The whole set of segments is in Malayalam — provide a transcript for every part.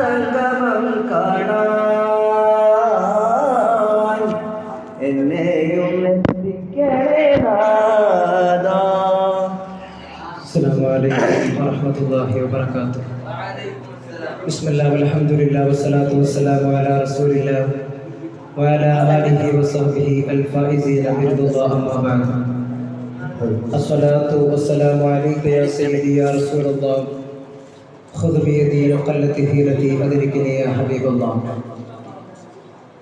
സംഗമം കാണാൻ എന്നെയും എത്തിക്കണേ നാഥാ. السلام عليكم ورحمة الله وبركاته بسم الله والحمد لله والصلاة والسلام على رسول الله وعلى آله وصحبه الفائزين برضا الله أما بعد الصلاة والسلام عليك يا سيدي يا رسول الله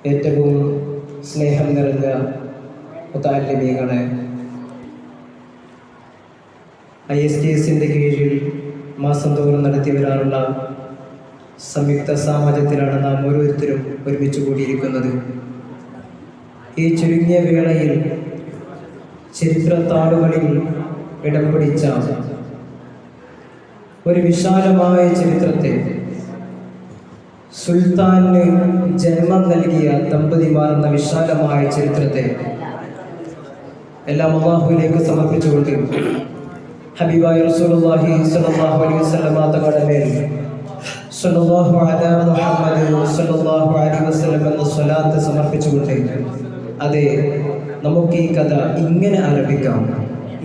ഏറ്റവും സ്നേഹം നിറഞ്ഞ മുത്താലിമീങ്ങളെ ഐ എസ് ടി എസിന്റെ കീഴിൽ മാസം തോറും നടത്തി വരാനുള്ള സംയുക്ത സാമാജ്യത്തിലാണ് നാം ഓരോരുത്തരും ഒരുമിച്ച് കൂടിയിരിക്കുന്നത്. ഈ ചുരുങ്ങിയ വേളയിൽ ചരിത്ര താളുകളിൽ ഇടം പിടിച്ച ഒരു വിശാലമായ ചരിത്രത്തെ സുൽത്താന് ജന്മം നൽകിയ ദമ്പതിമാർ എന്ന വിശാലമായ ചരിത്രത്തെ എല്ലാം അള്ളാഹുവിലേക്ക് സമർപ്പിച്ചുകൊണ്ട് ഹബീബായ റസൂലുള്ളാഹി സ്വല്ലല്ലാഹു അലൈഹി വസല്ലം തങ്ങളുടെ മേൽ സ്വല്ലല്ലാഹു അലാ മുഹമ്മദ് സ്വല്ലല്ലാഹു അലൈഹി വസല്ലം എന്ന സ്വലാത്ത് സമർപ്പിച്ചുകൊണ്ട് അതെ നമുക്ക് ഈ കഥ ഇങ്ങനെ ആരംഭിക്കാം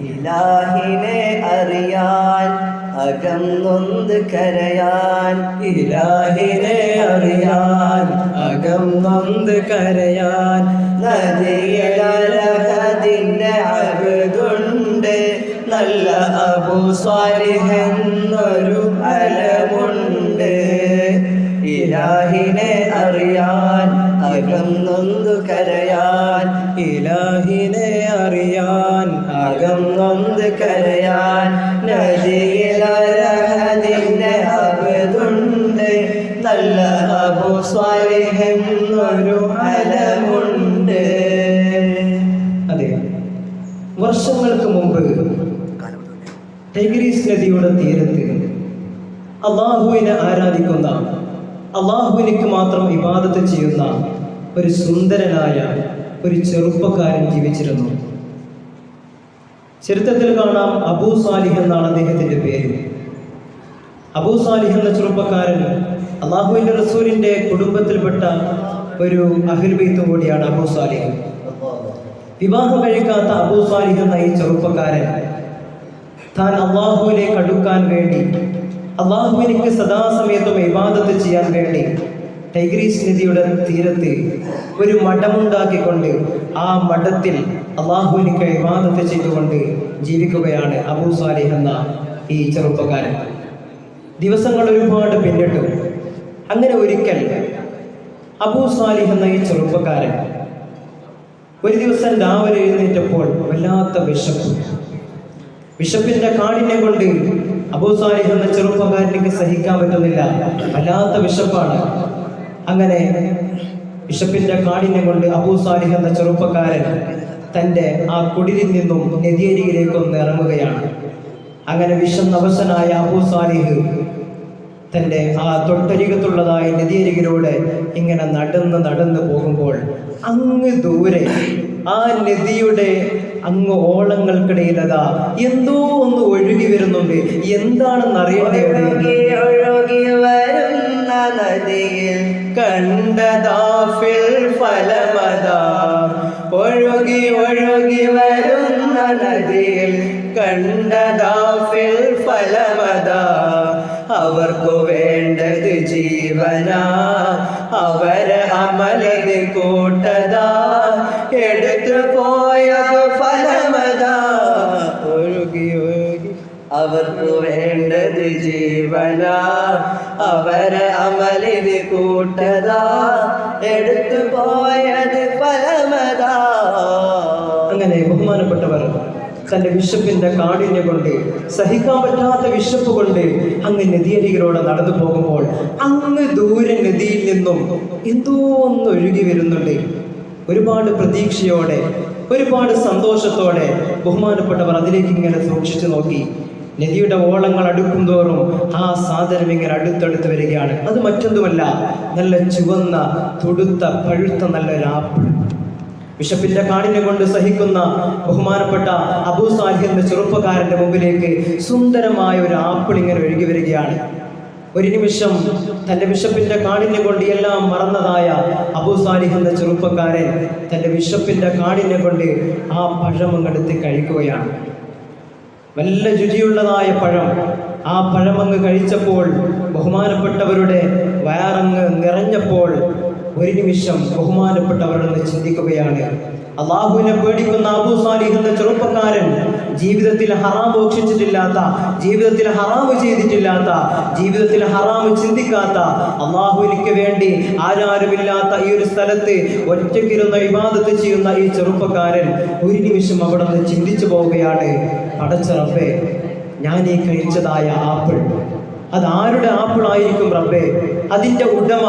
ഇലാഹിനെ അറിയാൻ അകം നൊന്ത് കരയാൻ ഇലാഹിനെ അറിയാൻ. അകം നൊന്ത് കരയാൻ നദിയിലതിന്റെ അകതുണ്ട്. നല്ല അബു സ്വാരിഹെന്നൊരു അലമുണ്ട്. ഇലാഹിനെ അറിയാൻ അകം നൊന്തു കരയാൻ. ഇലാഹിനെ അറിയാൻ അകം നൊന്ത് കരയാൻ. തീരത്ത് അള്ളാഹുവിനെ ആരാധിക്കുന്ന അള്ളാഹുവിനിക്ക് മാത്രം ഇബാദത്ത് ചെയ്യുന്ന ഒരു സുന്ദരനായ ഒരു ചെറുപ്പക്കാരൻ ജീവിച്ചിരുന്നു ചരിത്രത്തിൽ കാണാം അബൂ സാലിഹ് എന്നാണ് അദ്ദേഹത്തിന്റെ പേര് അബൂ സാലിഹ് എന്ന ചെറുപ്പക്കാരൻ അള്ളാഹുവിന്റെ റസൂലിന്റെ കുടുംബത്തിൽപ്പെട്ട ഒരു അഹിൽബൈത്തും കൂടിയാണ് അബൂ സാലിഹ് വിവാഹം കഴിക്കാത്ത അബൂ സാലിഹ് എന്ന ഈ ചെറുപ്പക്കാരൻ താൻ അള്ളാഹുവിലേക്ക് അടുക്കാൻ വേണ്ടി അള്ളാഹുവിനിക്ക് സദാസമയത്തും ഇബാദത്ത് ചെയ്യാൻ വേണ്ടി ടൈഗ്രീസ് നദിയുടെ തീരത്ത് ഒരു മഠമുണ്ടാക്കിക്കൊണ്ട് ആ മഠത്തിൽ അള്ളാഹുവിനിക്ക് ഇബാദത്ത് ചെയ്തുകൊണ്ട് ജീവിക്കുകയാണ് അബൂ സാലിഹ് എന്ന ഈ ചെറുപ്പക്കാരൻ. ദിവസങ്ങൾ ഒരുപാട് പിന്നിട്ടു. അങ്ങനെ ഒരിക്കൽ അബൂ സാലിഹ് എന്ന ഈ ചെറുപ്പക്കാരൻ ഒരു ദിവസം രാവിലെ എഴുന്നേറ്റപ്പോൾ വല്ലാത്ത വിശപ്പ്. വിശപ്പിന്റെ കാഠിന്യം കൊണ്ട് അബൂ സാലിഹ് എന്ന ചെറുപ്പക്കാരനിക്ക് സഹിക്കാൻ പറ്റുന്നില്ല. വല്ലാത്ത വിശപ്പാണ്. അങ്ങനെ വിശപ്പിന്റെ കാഠിന്യം കൊണ്ട് അബൂ സാലിഹ് എന്ന ചെറുപ്പക്കാരൻ തന്റെ ആ കുടിലിൽ നിന്നും നദിയരികിലേക്ക് ഒന്ന് ഇറങ്ങുകയാണ്. അങ്ങനെ വിഷന്നവശനായ അബൂ സാലിഹ് തന്റെ ആ തൊട്ടരികത്തുള്ളതായ നദിയരികിലൂടെ ഇങ്ങനെ നടന്ന് നടന്ന് പോകുമ്പോൾ അങ്ങ് ദൂരെ ആ നദിയുടെ അങ്ങ് ഓളങ്ങൾക്കിടയിലതാ. എന്തോ ഒന്ന് ഒഴുകി വരുന്നുണ്ട്. എന്താണെന്ന് അറിയണ്ടേ ഒഴുകി വരുന്ന നദിയിൽ കണ്ടതാ ഒഴുകി ഒഴുകി വരുന്ന നദിയിൽ കണ്ടതാ ഫിൽ ഫലമതാ. അവർക്കു വേണ്ടത് ജീവനാ. അവരെ അമലത് കൂട്ടതാ. അവർക്ക് വേണ്ടത് ജീവന അവരെ അമലിന് കൂട്ടതാ. എടുത്തു പോയത് ഫലമതാ. അങ്ങനെ ബഹുമാനപ്പെട്ടവർ തന്റെ വിശപ്പിന്റെ കാഠിന്യ കൊണ്ട് സഹിക്കാൻ പറ്റാത്ത വിശപ്പ് കൊണ്ട് അങ്ങ് നദിയരികിലൂടെ നടന്നു പോകുമ്പോൾ അങ്ങ് ദൂരെ നദിയിൽ നിന്നും എന്തോ ഒന്ന് ഒഴുകി വരുന്നുണ്ട്. ഒരുപാട് പ്രതീക്ഷയോടെ ഒരുപാട് സന്തോഷത്തോടെ ബഹുമാനപ്പെട്ടവർ അതിലേക്ക് ഇങ്ങനെ സൂക്ഷിച്ചു നോക്കി. നദിയുടെ ഓളങ്ങൾ അടുക്കും തോറും ആ സാധനം ഇങ്ങനെ അടുത്തടുത്ത് വരികയാണ്. അത് മറ്റൊന്നുമല്ല നല്ല ചുവന്ന തൊടുത്ത പഴുത്ത നല്ലൊരു ആപ്പിൾ. ബിഷപ്പിന്റെ കാണിനെ കൊണ്ട് സഹിക്കുന്ന ബഹുമാനപ്പെട്ട അബൂ എന്ന ചെറുപ്പക്കാരന്റെ മുമ്പിലേക്ക് സുന്ദരമായ ഒരു ആപ്പിൾ ഇങ്ങനെ ഒഴുകി വരികയാണ്. ഒരു നിമിഷം തന്റെ വിശപ്പിന്റെ കാണിനെ കൊണ്ട് എല്ലാം മറന്നതായ അബൂ സാലിഹ് എന്ന ചെറുപ്പക്കാരൻ തന്റെ വിശപ്പിന്റെ കാണിനെ കൊണ്ട് ആ പഴം കഴിക്കുകയാണ്. നല്ല രുചിയുള്ളതായ പഴം. ആ പഴമങ്ങ് കഴിച്ചപ്പോൾ ബഹുമാനപ്പെട്ടവരുടെ വയറങ്ങ് നിറഞ്ഞപ്പോൾ ഒരു നിമിഷം ബഹുമാനപ്പെട്ടവരെന്ന് ചിന്തിക്കുകയാണ് അള്ളാഹുവിനെ പേടിക്കുന്ന അബൂ സാലിഹ് എന്ന ചെറുപ്പക്കാരൻ ജീവിതത്തിൽ ഹറാം ഭോക്ഷിച്ചിട്ടില്ലാത്ത ജീവിതത്തിൽ ഹറാം ചെയ്തിട്ടില്ലാത്ത ജീവിതത്തിൽ ഹറാം ചിന്തിക്കാത്ത അള്ളാഹുവിനിക്ക് വേണ്ടി ആരാരുമില്ലാത്ത ഈ ഒരു സ്ഥലത്ത് ഒറ്റയ്ക്കിരുന്ന ഇബാദത്ത് ചെയ്യുന്ന ഈ ചെറുപ്പക്കാരൻ ഒരു നിമിഷം അവിടെ നിന്ന് ചിന്തിച്ചു പോവുകയാണ്. പടച്ച റബ്ബേ ഞാൻ ഈ കഴിച്ചതായ ആപ്പിൾ. അത് ആരുടെ ആപ്പിൾ ആയിരിക്കും റബ്ബേ? അതിന്റെ ഉടമ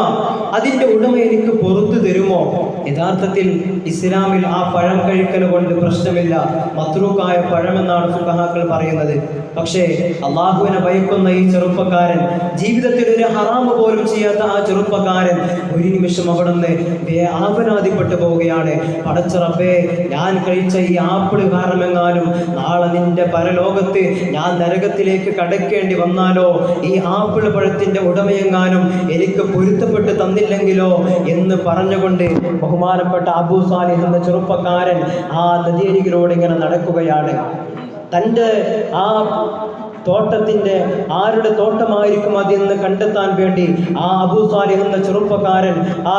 അതിന്റെ ഉടമ എനിക്ക് പുറത്തു തരുമോ? യഥാർത്ഥത്തിൽ ഇസ്ലാമിൽ ആ പഴം കഴിക്കൽ കൊണ്ട് പ്രശ്നമില്ല. മത്രൂക്കായ പഴമെന്നാണ് ഫുഖഹാക്കൾ പറയുന്നത്. പക്ഷേ അള്ളാഹുവിനെ ഭയക്കുന്ന ഈ ചെറുപ്പക്കാരൻ ജീവിതത്തിൽ ഒരു ഹറാമ് പോലും ചെയ്യാത്ത ആ ചെറുപ്പക്കാരൻ ഒരു നിമിഷം അവിടെ നിന്ന് ആപരാധിപ്പെട്ടു പോവുകയാണ്. പടച്ച റബ്ബേ ഞാൻ കഴിച്ച ഈ ആപ്പിൾ കാരണമെങ്ങാനും നാളെ നിന്റെ പരലോകത്ത് ഞാൻ നരകത്തിലേക്ക് കടക്കേണ്ടി വന്നാലോ? ഈ ആപ്പിൾ പഴത്തിന്റെ ഉടമയെങ്ങാനും എനിക്ക് പൊരുത്തപ്പെട്ട് തന്നില്ലെങ്കിലോ എന്ന് പറഞ്ഞുകൊണ്ട് ബഹുമാനപ്പെട്ട അബൂ സാലിഹ് എന്ന ചെറുപ്പക്കാരൻ ആ നദിയരികിലൂടെ ഇങ്ങനെ നടക്കുകയാണ്. തന്റെ ആ തോട്ടത്തിന്റെ ആരുടെ തോട്ടമായിരിക്കും അതെന്ന് കണ്ടെത്താൻ വേണ്ടി ആ അബൂ എന്ന ചെറുപ്പക്കാരൻ ആ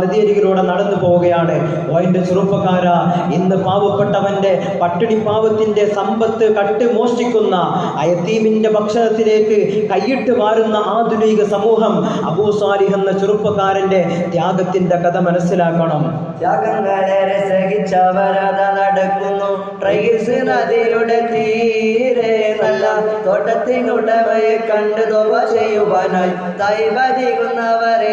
നദിയരികിലൂടെ നടന്നു പോവുകയാണ്. എന്റെ ചെറുപ്പക്കാര ഇന്ന് പാവപ്പെട്ടവന്റെ പട്ടിണി പാവത്തിന്റെ സമ്പത്ത് കട്ട് മോഷ്ടിക്കുന്ന അയത്തീമിന്റെ ഭക്ഷണത്തിലേക്ക് കൈയിട്ട് വാരുന്ന ആധുനിക സമൂഹം അബൂ എന്ന ചെറുപ്പക്കാരന്റെ ത്യാഗത്തിന്റെ കഥ മനസ്സിലാക്കണം. ത്യാഗങ്ങളെ നടക്കുന്നു. ട്രൈസ് നദിയുടെ തീരെ നല്ല തോട്ടത്തിനുടമയെ കണ്ടു തോവ ചെയ്യുവാനായി തൈവതികുന്നവരേറെ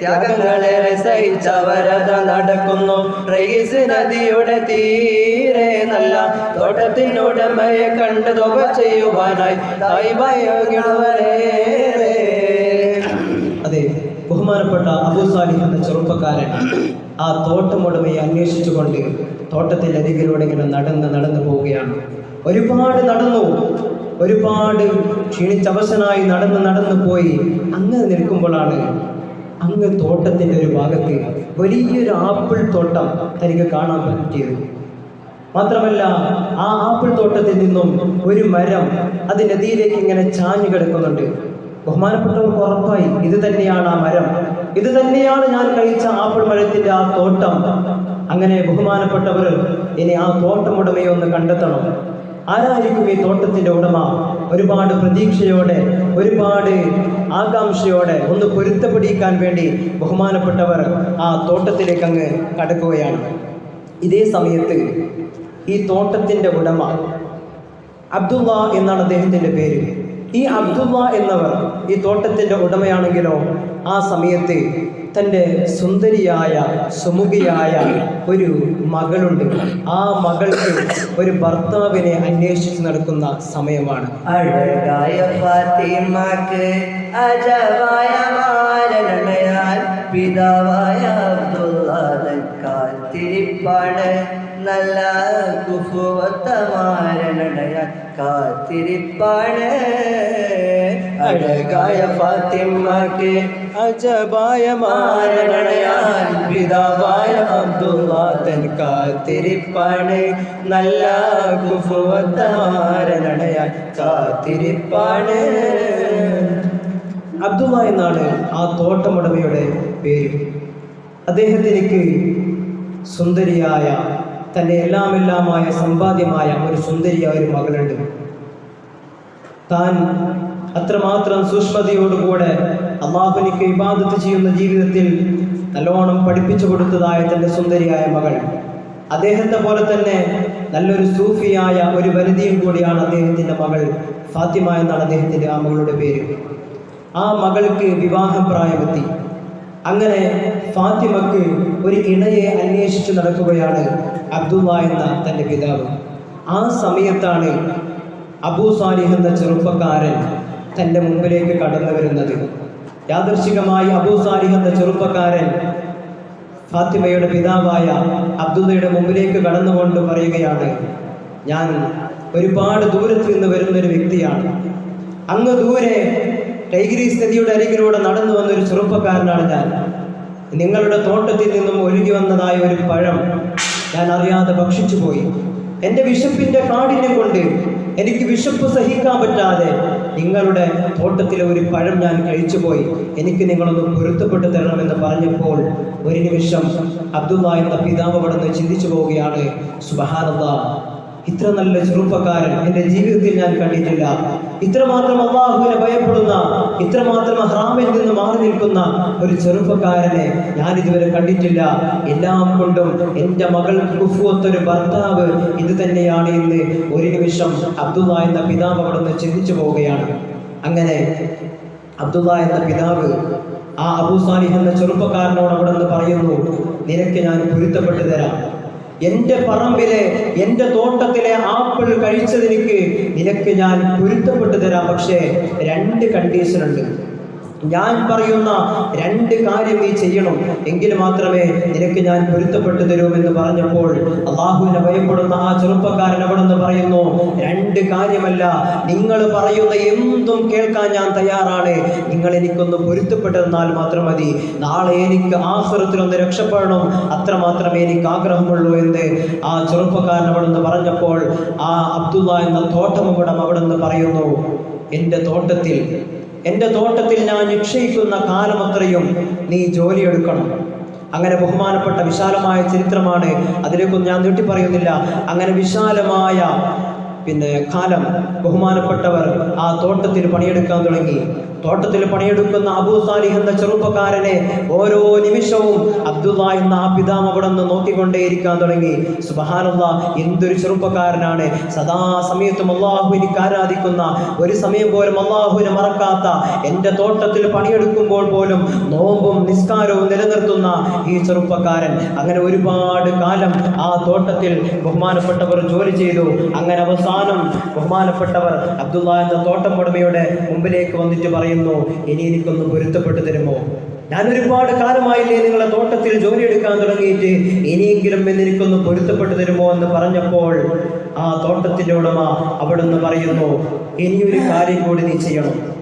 ത്യാഗങ്ങളേറെ സഹിച്ചവരത നടക്കുന്നു. റൈസ് നദിയുടെ തീരെ നല്ല തോട്ടത്തിനുടമയെ കണ്ടു തോവ ചെയ്യുവാനായി തൈവയോഗ്യവരേറെ അതെ ബഹുമാനപ്പെട്ട അബൂ സാലിഹ് എന്ന ചെറുപ്പക്കാരൻ ആ തോട്ടമുടമയെ അന്വേഷിച്ചുകൊണ്ട് തോട്ടത്തിന്റെ അരികിലൂടെ ഇങ്ങനെ നടന്ന് നടന്നു പോവുകയാണ്. ഒരുപാട് നടന്നു. ഒരുപാട് ക്ഷീണിച്ചവശനായി നടന്ന് നടന്നു പോയി. അങ്ങ് നിൽക്കുമ്പോഴാണ് അങ്ങ് തോട്ടത്തിന്റെ ഒരു ഭാഗത്ത് വലിയൊരു ആപ്പിൾ തോട്ടം തനിക്ക് കാണാൻ പറ്റിയത്. മാത്രമല്ല ആ ആപ്പിൾ തോട്ടത്തിൽ നിന്നും ഒരു മരം അത് നദിയിലേക്ക് ഇങ്ങനെ ചാഞ്ഞു കിടക്കുന്നുണ്ട്. ബഹുമാനപ്പെട്ടവർക്ക് ഉറപ്പായി ഇത് തന്നെയാണ് ആ മരം. ഇത് തന്നെയാണ് ഞാൻ കഴിച്ച ആപ്പിൾ മരത്തിന്റെ ആ തോട്ടം. അങ്ങനെ ബഹുമാനപ്പെട്ടവർ ഇനി ആ തോട്ടം ഉടമയെ ഒന്ന് കണ്ടെത്തണം. ആരായിരിക്കും ഈ തോട്ടത്തിന്റെ ഉടമ? ഒരുപാട് പ്രതീക്ഷയോടെ ഒരുപാട് ആകാംക്ഷയോടെ ഒന്ന് പൊരുത്തപ്പെടിക്കാൻ വേണ്ടി ബഹുമാനപ്പെട്ടവർ ആ തോട്ടത്തിലേക്ക് അങ്ങ് കടക്കുകയാണ്. ഇതേ സമയത്ത് ഈ തോട്ടത്തിന്റെ ഉടമ അബ്ദുള്ള എന്നാണ് അദ്ദേഹത്തിന്റെ പേര്. ഈ അബ്ദുള്ള എന്നവർ ഈ തോട്ടത്തിന്റെ ഉടമയാണെങ്കിലോ ആ സമയത്ത് തന്റെ സുന്ദരിയായ സുമുഖിയായ ഒരു മകളുണ്ട്. ആ മകൾക്ക് ഒരു ഭർത്താവിനെ അന്വേഷിച്ച് നടക്കുന്ന സമയമാണ്. പിതാവായ കാത്തിരിപ്പാണ്. നല്ല കുഫുവത്തമാരനടയാൻ കാത്തിരിപ്പാണ്. അഴകായ ഫാത്തിമക്ക് അജബായ മാരണയാൻ പിതാവായ അബ്ദുള്ളാദൻ കാത്തിരിപ്പാണ്. നല്ല കുഫുവത്തമാരനടയാൻ കാത്തിരിപ്പാണ്. അബ്ദുള്ള എന്നാണ് ആ തോട്ടമുടമയുടെ പേര്. അദ്ദേഹത്തിലേക്ക് സുന്ദരിയായ തന്റെ എല്ലാമെല്ലാമായ സമ്പാദ്യമായ ഒരു സുന്ദരിയായ ഒരു മകളുണ്ട്. താൻ അത്രമാത്രം സൂക്ഷ്മതയോടുകൂടെ അള്ളാഹുനിക്ക് ഇബാദത്ത് ചെയ്യുന്ന ജീവിതത്തിൽ നല്ലോണം പഠിപ്പിച്ചു കൊടുത്തതായ തന്റെ സുന്ദരിയായ മകൾ. അദ്ദേഹത്തെ പോലെ തന്നെ നല്ലൊരു സൂഫിയായ ഒരു വനിതയും കൂടിയാണ് അദ്ദേഹത്തിന്റെ മകൾ ഫാത്തിമ എന്നാണ് അദ്ദേഹത്തിന്റെ ആ മകളുടെ പേര്. ആ മകൾക്ക് വിവാഹപ്രായമെത്തി. അങ്ങനെ ഫാത്തിമക്ക് ഒരു ഇണയെ അന്വേഷിച്ച് നടക്കുകയാണ് അബ്ദുള്ള എന്ന തന്റെ പിതാവ്. ആ സമയത്താണ് അബൂ സാലിഹ് എന്ന ചെറുപ്പക്കാരൻ തന്റെ മുമ്പിലേക്ക് കടന്നു വരുന്നത്. യാദർശികമായി അബൂ സാലിഹ് എന്ന ചെറുപ്പക്കാരൻ ഫാത്തിമയുടെ പിതാവായ അബ്ദുള്ളയുടെ മുമ്പിലേക്ക് കടന്നുകൊണ്ട് പറയുകയാണ് ഞാൻ ഒരുപാട് ദൂരത്ത് നിന്ന് വരുന്നൊരു വ്യക്തിയാണ്. അങ്ങ് ദൂരെ ടൈഗ്രീസ് നദിയുടെ അരികിലൂടെ നടന്നു വന്ന ഒരു ചെറുപ്പക്കാരനാണ് ഞാൻ. നിങ്ങളുടെ തോട്ടത്തിൽ നിന്നും ഒഴുകി വന്നതായ ഒരു പഴം ഞാൻ അറിയാതെ ഭക്ഷിച്ചു പോയി. എന്റെ വിശപ്പിന്റെ കാഠിന്യം കൊണ്ട് എനിക്ക് വിശപ്പ് സഹിക്കാൻ പറ്റാതെ നിങ്ങളുടെ തോട്ടത്തിലെ ഒരു പഴം ഞാൻ കഴിച്ചു പോയി. എനിക്ക് നിങ്ങളൊന്ന് പൊരുത്തപ്പെട്ടു തരണമെന്ന് പറഞ്ഞപ്പോൾ ഒരു നിമിഷം അബ്ദുള്ള എന്ന പിതാവ് അവിടെ ചിന്തിച്ചു പോവുകയാണ്. സുബഹാനന്ദ ഇത്ര നല്ല ചെറുപ്പക്കാരൻ എന്റെ ജീവിതത്തിൽ ഞാൻ കണ്ടിട്ടില്ല. ഇത്രമാത്രം അള്ളാഹുവിനെ ഭയപ്പെടുന്ന ഇത്രമാത്രം ഹറാമിൽ നിന്ന് മാറി നിൽക്കുന്ന ഒരു ചെറുപ്പക്കാരനെ ഞാൻ ഇതുവരെ കണ്ടിട്ടില്ല. എല്ലാം കൊണ്ടും എന്റെ മകൾക്ക് കുഫുവത്തൊരു ഭർത്താവ് ഇത് തന്നെയാണ് എന്ന് ഒരു നിമിഷം അബ്ദുള്ള എന്ന പിതാവ് അവിടെ നിന്ന് ചിന്തിച്ചു പോവുകയാണ്. അങ്ങനെ അബ്ദുള്ള എന്ന പിതാവ് ആ അബൂ എന്ന ചെറുപ്പക്കാരനോട് അവിടെ നിന്ന് പറയുന്നു നിനക്ക് ഞാൻ പൊരുത്തപ്പെട്ടു തരാം. എന്റെ പറമ്പിലെ എന്റെ തോട്ടത്തിലെ ആപ്പിൾ കഴിച്ചതിനിക്ക് നിനക്ക് ഞാൻ പൊരുത്തപ്പെട്ടു തരാം. പക്ഷേ രണ്ട് കണ്ടീഷൻ ഉണ്ട്. ഞാൻ പറയുന്ന രണ്ട് കാര്യം നീ ചെയ്യണം. എങ്കിൽ മാത്രമേ നിനക്ക് ഞാൻ പൊരുത്തപ്പെട്ടു തരൂ എന്ന് പറഞ്ഞപ്പോൾ അള്ളാഹുവിനെ ഭയപ്പെടുന്ന ആ ചെറുപ്പക്കാരൻ അവിടെ നിന്ന് പറയുന്നു രണ്ട് കാര്യമല്ല നിങ്ങൾ പറയുന്ന എന്തും കേൾക്കാൻ ഞാൻ തയ്യാറാണ്. നിങ്ങൾ എനിക്കൊന്ന് പൊരുത്തപ്പെട്ടു തന്നാൽ മാത്രം മതി. നാളെ എനിക്ക് ആഹ്റത്തിലൊന്ന് രക്ഷപ്പെടണം. അത്ര മാത്രമേ എനിക്ക് ആഗ്രഹമുള്ളൂ എന്ന് ആ ചെറുപ്പക്കാരൻ അവിടെ നിന്ന് പറഞ്ഞപ്പോൾ ആ അബ്ദുള്ള എന്ന തോട്ടമുടം അവിടെ നിന്ന് പറയുന്നു എന്റെ തോട്ടത്തിൽ എന്റെ തോട്ടത്തിൽ ഞാൻ നിക്ഷയിക്കുന്ന കാലമത്രയും നീ ജോലിയെടുക്കണം. അങ്ങനെ ബഹുമാനപ്പെട്ട വിശാലമായ ചരിത്രമാണ് അതിലേക്കൊന്നും ഞാൻ നീട്ടി പറയുന്നില്ല. അങ്ങനെ വിശാലമായ പിന്നെ കാലം ബഹുമാനപ്പെട്ടവർ ആ തോട്ടത്തിൽ പണിയെടുക്കാൻ തുടങ്ങി. തോട്ടത്തിൽ പണിയെടുക്കുന്ന അബൂ സാലിഹ് എന്ന ചെറുപ്പക്കാരനെ ഓരോ നിമിഷവും അബ്ദുല്ല എന്ന ആ പിതാവ് അവിടെ നിന്ന് നോക്കിക്കൊണ്ടേയിരിക്കാൻ തുടങ്ങി. സുബഹാനുള്ള എന്തൊരു ചെറുപ്പക്കാരനാണ്. സദാ സമയത്തും അള്ളാഹുവിനിക്ക് ആരാധിക്കുന്ന ഒരു സമയം പോലും അള്ളാഹുവിനെ മറക്കാത്ത എന്റെ തോട്ടത്തിൽ പണിയെടുക്കുമ്പോൾ പോലും നോമ്പും നിസ്കാരവും നിലനിർത്തുന്ന ഈ ചെറുപ്പക്കാരൻ. അങ്ങനെ ഒരുപാട് കാലം ആ തോട്ടത്തിൽ ബഹുമാനപ്പെട്ടവർ ജോലി ചെയ്തു. അങ്ങനെ അവസാനം ബഹുമാനപ്പെട്ടവർ അബ്ദുള്ള എന്ന തോട്ടം ഉടമയുടെ മുമ്പിലേക്ക് വന്നിട്ട് പറയുന്നു ഇനി എനിക്കൊന്ന് പൊരുത്തപ്പെട്ടു തരുമോ? ഞാൻ ഒരുപാട് കാലമായില്ലേ നിങ്ങളെ തോട്ടത്തിൽ ജോലി എടുക്കാൻ തുടങ്ങിയിട്ട്. ഇനിയെങ്കിലും എന്ന് എനിക്കൊന്ന് പൊരുത്തപ്പെട്ടു തരുമോ എന്ന് പറഞ്ഞപ്പോൾ ആ തോട്ടത്തിന്റെ ഉടമ അവിടുന്ന് പറയുന്നു ഇനിയൊരു കാര്യം കൂടി നീ ചെയ്യണം.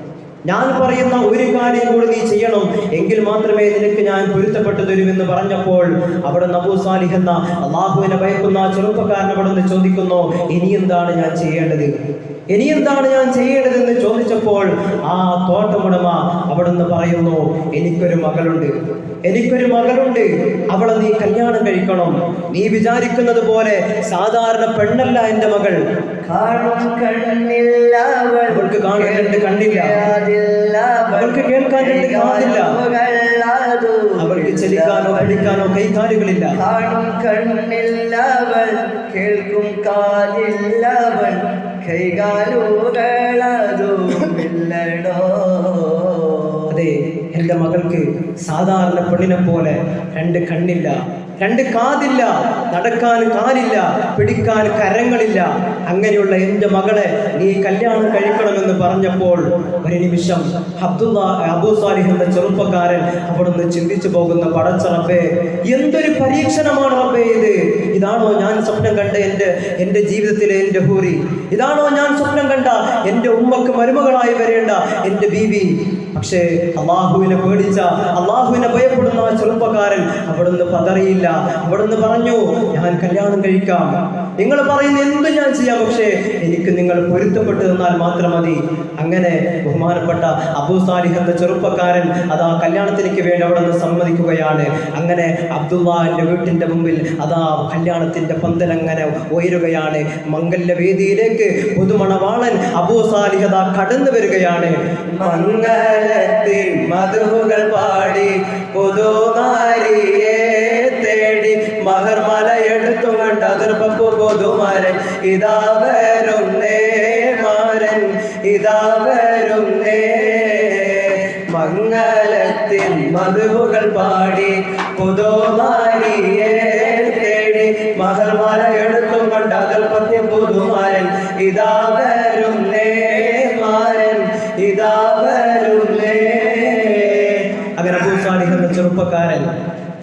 ഞാൻ പറയുന്ന ഒരു കാര്യം കൂടി നീ ചെയ്യണം. എങ്കിൽ മാത്രമേ നിനക്ക് ഞാൻ പൊരുത്തപ്പെട്ടു തരുമെന്ന് പറഞ്ഞപ്പോൾ അവിടെ നബൂ സാലിഹ് എന്ന അള്ളാഹുവിനെ ഭയക്കുന്ന ചെറുപ്പക്കാരനവിടെ നിന്ന് ചോദിക്കുന്നു ഇനി എന്താണ് ഞാൻ ചെയ്യേണ്ടത്? ഇനി എന്താണ് ഞാൻ ചെയ്യേണ്ടതെന്ന് ചോദിച്ചപ്പോൾ ആ തോട്ടമുടമ അവിടെ നിന്ന് പറയുന്നു എനിക്കൊരു മകളുണ്ട്. എനിക്കൊരു മകളുണ്ട്. അവളെ നീ കല്യാണം കഴിക്കണം. നീ വിചാരിക്കുന്നത് പോലെ സാധാരണ പെണ്ണല്ല എന്റെ മകൾ. കാണും കണ്ണില്ല അവൾക്ക് കാണാൻ രണ്ട് കണ്ണില്ല. അവൾക്ക് കേൾക്കാൻ രണ്ട് കാതില്ല. അവൾക്ക് ചലിക്കാനോ കൈകാലുകളില്ല. കാണും കണ്ണില്ലവൾ കേൾക്കും കാതില്ലവൾ കൈകാലുകളതുമില്ലടോ അതെ എന്റെ മകൾക്ക് സാധാരണ പെണ്ണിനെ പോലെ രണ്ട് കണ്ണില്ല രണ്ട് കാതില്ല നടക്കാൻ കാലില്ല പിടിക്കാൻ കരങ്ങളില്ല. അങ്ങനെയുള്ള എന്റെ മകളെ നീ കല്യാണം കഴിക്കണമെന്ന് പറഞ്ഞപ്പോൾ ഒരു നിമിഷം അബ്ദുള്ള അബൂ സാലിഹ് എന്ന ചെറുപ്പക്കാരൻ അവിടുന്ന് ചിന്തിച്ചു പോകുന്ന പടച്ച റബ്ബേ എന്തൊരു പരീക്ഷണമാണ് റബ്ബേ ഇത്? ഇതാണോ ഞാൻ സ്വപ്നം കണ്ട എന്റെ എന്റെ ജീവിതത്തിലെ എന്റെ ഹൂറി? ഇതാണോ ഞാൻ സ്വപ്നം കണ്ട എന്റെ ഉമ്മക്ക് മരുമകളായി വരേണ്ട എന്റെ ബീവി? പക്ഷേ അള്ളാഹുവിനെ പേടിച്ച അള്ളാഹുവിനെ ഭയപ്പെടുന്ന ആ ചെറുപ്പക്കാരൻ അവിടുന്ന് പതറിയില്ല. അവിടുന്ന് പറഞ്ഞു ഞാൻ കല്യാണം കഴിക്കാം. നിങ്ങൾ പറയുന്ന എന്ത് ഞാൻ ചെയ്യാം പക്ഷേ എനിക്ക് നിങ്ങൾ പൊരുത്തപ്പെട്ടു തന്നാൽ മാത്രം മതി. അങ്ങനെ ബഹുമാനപ്പെട്ട അബൂ സാലിഹ് എന്ന ചെറുപ്പക്കാരൻ അതാ കല്യാണത്തിലേക്ക് വേണ്ടി അവിടെ നിന്ന് സമ്മതിക്കുകയാണ്. അങ്ങനെ അബ്ദുള്ള വീട്ടിന്റെ മുമ്പിൽ അതാ കല്യാണത്തിന്റെ പന്തൽ അങ്ങനെ ഉയരുകയാണ്. മംഗല്യവേദിയിലേക്ക് പുതുമണവാളൻ അബൂ സാലിഹ് അതാ കടന്നു വരികയാണ്. മംഗലത്തിൽ മധുകൾ പാടി പുതുനാരിയെ മഹർമല എടുത്തുകൊണ്ട് അതിർപ്പു പൊതുമാരൻ ഇതാ വരുന്നേ മാരൻ ഇതാ വരുന്നേ. മംഗലത്തിൽ മധുവുകൾ പാടി പുതുനാരിയെ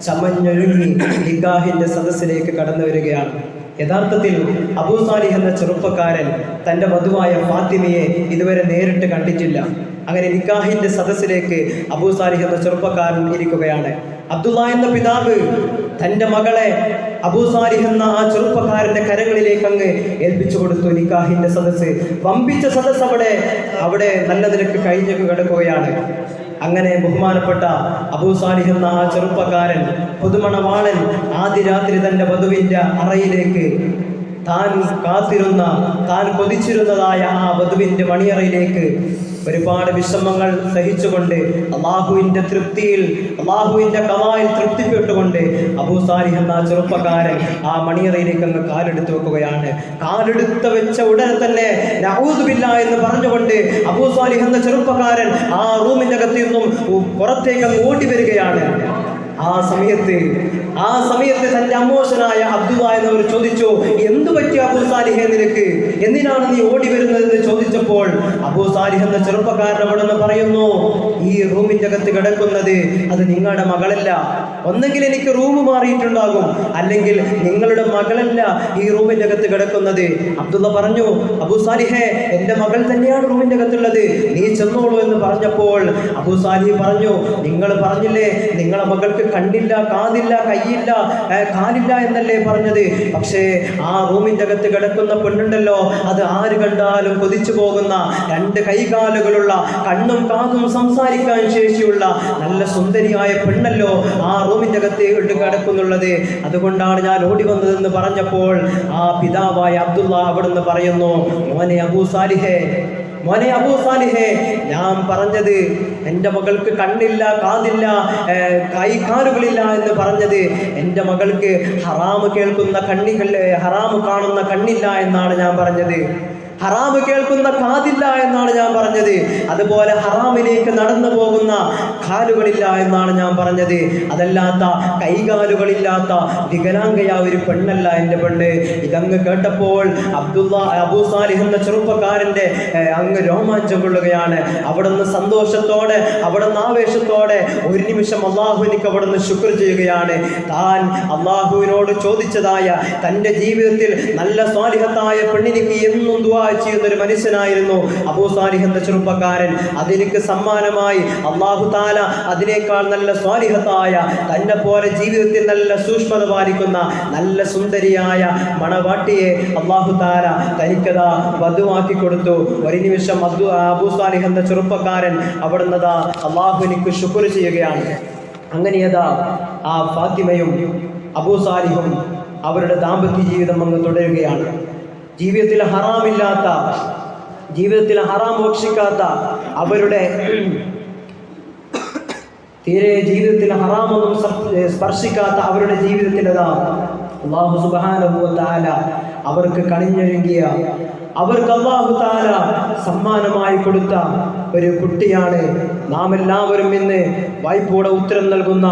ചമഞ്ഞൊഴുകി നിഗാഹിന്റെ സദസ്സിലേക്ക് കടന്നു വരികയാണ്. യഥാർത്ഥത്തിൽ അബൂ സാലിഹ് എന്ന ചെറുപ്പക്കാരൻ തന്റെ വധുവായ ഫാത്തിമയെ ഇതുവരെ നേരിട്ട് കണ്ടിട്ടില്ല. അങ്ങനെ നിക്കാഹിന്റെ സദസ്സിലേക്ക് അബൂ സാലിഹ് എന്ന ചെറുപ്പക്കാരൻ ഇരിക്കുകയാണ്. അബ്ദുള്ള എന്ന പിതാവ് തന്റെ മകളെ അബൂ സാലിഹ് എന്ന ആ ചെറുപ്പക്കാരന്റെ കരങ്ങളിലേക്ക് അങ്ങ് ഏൽപ്പിച്ചു കൊടുത്തു. നിക്കാഹിന്റെ സദസ്സ് വമ്പിച്ച സദസ്സ് അവിടെ അവിടെ നല്ല നിരക്ക് കഴിഞ്ഞു കിടക്കുകയാണ്. അങ്ങനെ ബഹുമാനപ്പെട്ട അബൂ സാലിഹ് എന്ന ആ ചെറുപ്പക്കാരൻ പുതുമണവാളൻ ആദ്യ രാത്രി തന്റെ വധുവിന്റെ അറയിലേക്ക് താൻ കാത്തിരുന്ന താൻ കൊതിച്ചിരുന്നതായ ആ വധുവിന്റെ മണിയറയിലേക്ക് ഒരുപാട് വിഷമങ്ങൾ സഹിച്ചുകൊണ്ട് അള്ളാഹുവിന്റെ തൃപ്തിയിൽ അള്ളാഹുവിന്റെ കവായിൽ തൃപ്തിപ്പെട്ടുകൊണ്ട് അബൂ സാലിഹ് എന്ന ചെറുപ്പക്കാരൻ ആ മണിയറയിലേക്ക് അങ്ങ് കാലെടുത്ത് വെക്കുകയാണ്. കാലെടുത്ത് വെച്ച ഉടനെ തന്നെ നഹൂസുബില്ല എന്ന് പറഞ്ഞുകൊണ്ട് അബൂ സാലിഹ് എന്ന ചെറുപ്പക്കാരൻ ആ റൂമിന്റെ അകത്തു നിന്നും പുറത്തേക്ക് അങ്ങ് ഓടി വരികയാണ്. ആ സമയത്ത് ആ സമയത്ത് തന്റെ അമ്മോശനായ അബ്ദുള്ള എന്നവർ ചോദിച്ചു എന്തു പറ്റി അബൂ സാലിഹെ നിനക്ക്? എന്തിനാണ് നീ ഓടി വരുന്നതെന്ന് ചോദിച്ചപ്പോൾ അബൂ സാലിഹ് എന്ന ചെറുപ്പക്കാരൻ അവിടെ പറയുന്നു ഈ റൂമിന്റെ അകത്ത് കിടക്കുന്നത് അത് നിങ്ങളുടെ മകളല്ല. ഒന്നെങ്കിൽ എനിക്ക് റൂം മാറിയിട്ടുണ്ടാകും. അല്ലെങ്കിൽ നിങ്ങളുടെ മകളല്ല ഈ റൂമിന്റെ അകത്ത് കിടക്കുന്നത്. അബ്ദുള്ള പറഞ്ഞു അബൂ സാലിഹെ എന്റെ മകൾ തന്നെയാണ് റൂമിന്റെ അകത്തുള്ളത്. നീ ചെന്നോളൂ എന്ന് പറഞ്ഞപ്പോൾ അബൂ സാലിഹ് പറഞ്ഞു നിങ്ങൾ പറഞ്ഞില്ലേ നിങ്ങളെ മകൾക്ക് കണ്ണില്ല കാതില്ല കൈയില്ല കാലില്ല എന്നല്ലേ പറഞ്ഞത്. പക്ഷേ ആ റൂമിന്റെ അകത്ത് കിടക്കുന്ന പെണ്ണുണ്ടല്ലോ അത് ആര് കണ്ടാലും കൊതിച്ചു പോകുന്ന രണ്ട് കൈകാലുകളുള്ള കണ്ണും കാതും സംസാരിക്കാൻ ശേഷിയുള്ള നല്ല സുന്ദരിയായ പെണ്ണല്ലോ ആ റൂമിന്റെ അകത്ത് കിടക്കുന്നുള്ളത്. അതുകൊണ്ടാണ് ഞാൻ ഓടി വന്നതെന്ന് പറഞ്ഞപ്പോൾ ആ പിതാവായ അബ്ദുള്ള അവിടുന്ന് പറയുന്നു മോനെ അബൂ സാലിഹേ മോനെ അബൂ സാലിഹേ ഞാൻ പറഞ്ഞത് എന്റെ മകൾക്ക് കണ്ണില്ല കാതില്ല കൈ കൈകാലുകളില്ല എന്ന് പറഞ്ഞത് എന്റെ മകൾക്ക് ഹറാമ് കേൾക്കുന്ന കണ്ണികൾ ഹറാമ് കാണുന്ന കണ്ണില്ല എന്നാണ് ഞാൻ പറഞ്ഞത്. ഹറാമ് കേൾക്കുന്ന കാതില്ല എന്നാണ് ഞാൻ പറഞ്ഞത്. അതുപോലെ ഹറാമിലേക്ക് നടന്നു പോകുന്ന കാലുകളില്ല എന്നാണ് ഞാൻ പറഞ്ഞത്. അതല്ലാത്ത കൈകാലുകളില്ലാത്ത വികലാംഗയ ഒരു പെണ്ണല്ല എന്റെ പെണ്ണ്. ഇതങ്ങ് കേട്ടപ്പോൾ അബ്ദുള്ള അബൂ എന്ന ചെറുപ്പക്കാരന്റെ അങ്ങ് രോമാഞ്ചം കൊള്ളുകയാണ്. അവിടുന്ന് സന്തോഷത്തോടെ അവിടുന്ന് ആവേശത്തോടെ ഒരു നിമിഷം അള്ളാഹുവിനിക്ക് അവിടുന്ന് ശുക്ർ ചെയ്യുകയാണ്. താൻ അള്ളാഹുവിനോട് ചോദിച്ചതായ തന്റെ ജീവിതത്തിൽ നല്ല സ്വാലിഹത്തായ പെണ്ണിനിക്ക് എന്നും ദുആ ചെയ്യുന്ന ഒരു മനുഷ്യനായിരുന്നു. അബൂ സാലിഹ് എന്ന ചെറുപ്പക്കാരൻ. അതിലേക്ക് സമ്മാനമായി അള്ളാഹു താല അതിനേക്കാൾ നല്ല സ്വാലിഹത്തായ തന്നെ പോലെ ജീവിതത്തിൽ നല്ല സൂക്ഷ്മത പാലിക്കുന്ന നല്ല സുന്ദരിയായ മണവാട്ടിയെ അള്ളാഹു താല തനിക്കതാ വധുവാക്കി കൊടുത്തു. ഒരു നിമിഷം അബ്ദു അബൂ സാലിഹ് എന്ന ചെറുപ്പക്കാരൻ അവിടുന്നതാ അള്ളാഹുവിനിക്ക് ശുക്ർ ചെയ്യുകയാണ്. അങ്ങനെയതാ ആ ഫാത്തിമയും അബൂ സാലിഹും അവരുടെ ദാമ്പത്യ ജീവിതം അങ്ങ് തുടരുകയാണ്. ജീവിതത്തിൽ ഹറാമില്ലാത്ത ജീവിതത്തിൽ ഹറാം ഭക്ഷിക്കാത്ത അവരുടെ തീരെ ജീവിതത്തിൽ ഹറാമൊന്നും സ്പർശിക്കാത്ത അവരുടെ ജീവിതത്തിന്റെതാണ് അള്ളാഹു സുബാനഹു താല അവർക്ക് കണിഞ്ഞൊരുങ്ങിയ അവർക്ക് അള്ളാഹു താര സമ്മാനമായി കൊടുത്ത ഒരു കുട്ടിയാണ്. നാം എല്ലാവരും ഇന്ന് വായ്പയുടെ ഉത്തരം നൽകുന്ന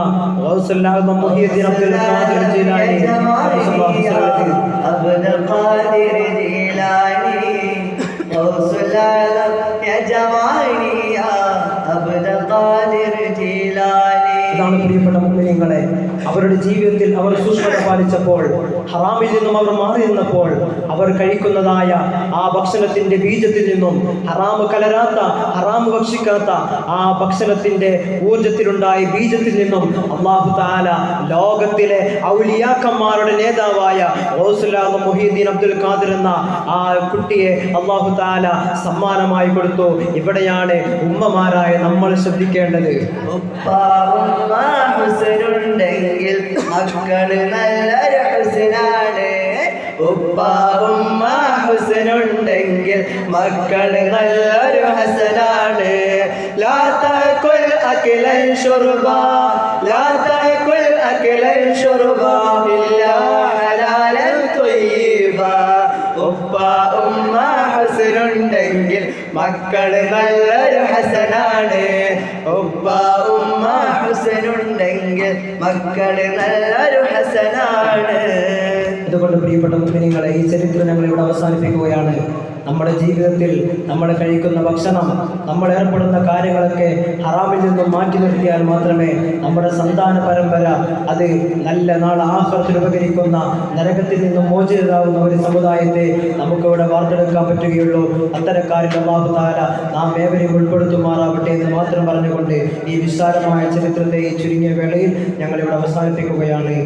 അവരുടെ ജീവിതത്തിൽ അവർ സൂക്ഷ്മത പാലിച്ചപ്പോൾ ഹറാമിൽ നിന്നും അവർ മാറി നിന്നപ്പോൾ അവർ കഴിക്കുന്നതായ ആ ഭക്ഷണത്തിന്റെ ബീജത്തിൽ നിന്നും ഹറാമ് കലരാത്ത ഹറാമ് ഭക്ഷിക്കാത്ത ആ ഭക്ഷണത്തിന്റെ ഊർജത്തിലുണ്ടായ ബീജത്തിൽ നിന്നും അള്ളാഹു താല ലോകത്തിലെ ഔലിയാക്കന്മാരുടെ നേതാവായ റോസുല്ലാഹ് മുഹീദ്ദീൻ അബ്ദുൽ ഖാദിർ എന്ന ആ കുട്ടിയെ അള്ളാഹു താല സമ്മാനമായി കൊടുത്തു. ഇവിടെയാണ് ഉമ്മമാരായ നമ്മൾ ശ്രദ്ധിക്കേണ്ടത്. ഹുസനുണ്ടെങ്കിൽ മക്കൾ നല്ലൊരു ഹുസനാണ് ഉപ്പാവുമ്മ ഹുസനുണ്ടെങ്കിൽ മക്കൾ നല്ലൊരു ഹസനാണ്. ലാ അഖിലൻ ഷുർബ. ലാത്തക്കുൽ ലാ ഷുർബ. ഇല്ലാ ഉപ്പ ഉമ്മ ഹസനുണ്ടെങ്കിൽ മക്കൾ നല്ലൊരു ഹസനാണ്. ഉപ്പ ഉമ്മ ഹസനുണ്ടെങ്കിൽ മക്കൾ നല്ലൊരു ഹസനാണ്. അതുകൊണ്ട് പ്രിയപ്പെട്ട മുസ്ലിങ്ങളെ ഈ ചരിത്രം ഞങ്ങൾ ഇവിടെ അവസാനിപ്പിക്കുകയാണ്. നമ്മുടെ ജീവിതത്തിൽ നമ്മൾ കഴിക്കുന്ന ഭക്ഷണം നമ്മൾ ഏർപ്പെടുന്ന കാര്യങ്ങളൊക്കെ ഹറാമിൽ നിന്നും മാറ്റി നിർത്തിയാൽ മാത്രമേ നമ്മുടെ സന്താന പരമ്പര അത് നല്ല നാൾ ആഹ്ലത്തിൽ ഉപകരിക്കുന്ന നരകത്തിൽ നിന്നും മോചിതരാകുന്ന ഒരു സമുദായത്തെ നമുക്കിവിടെ വാർത്തെടുക്കാൻ പറ്റുകയുള്ളൂ. അത്തരക്കാരിൽ അള്ളാഹുതാല നാം ഏവരെയും ഉൾപ്പെടുത്തുമാറാവട്ടെ എന്ന് മാത്രം പറഞ്ഞുകൊണ്ട് ഈ വിശാലമായ ചരിത്രത്തെ ഈ ചുരുങ്ങിയ വേളയിൽ ഞങ്ങളിവിടെ അവസാനിപ്പിക്കുകയാണ്.